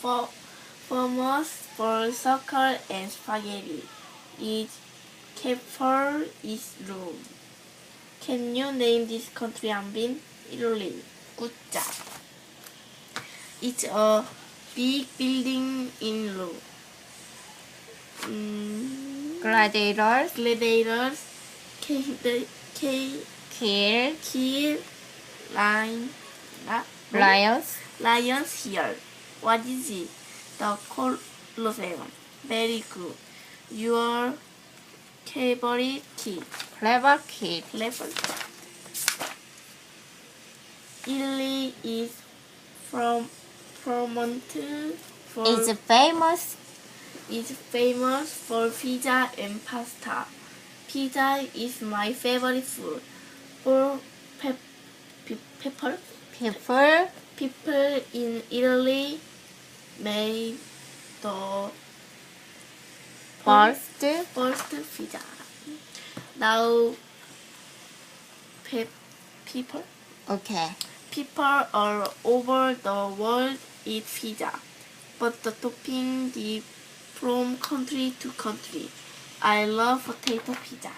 for, famous for soccer and spaghetti. Its capital is Rome. Can you name this country, Anbin? Italy. Good job. It's a big building in Rome. Mm, gladiators, gladiators came the kill, kill, lion, lions, lions here. What is it? The Colosseum. Very good. Your favorite kid. clever kid, Clever. Italy is from Vermont for is famous is famous for pizza and pasta. Pizza is my favorite food. Pep, pe- pepper people, people in Italy made the first, first pizza. Now, pe- people okay, people all over the world eat pizza, but the topping differ from country to country. I love potato pizza.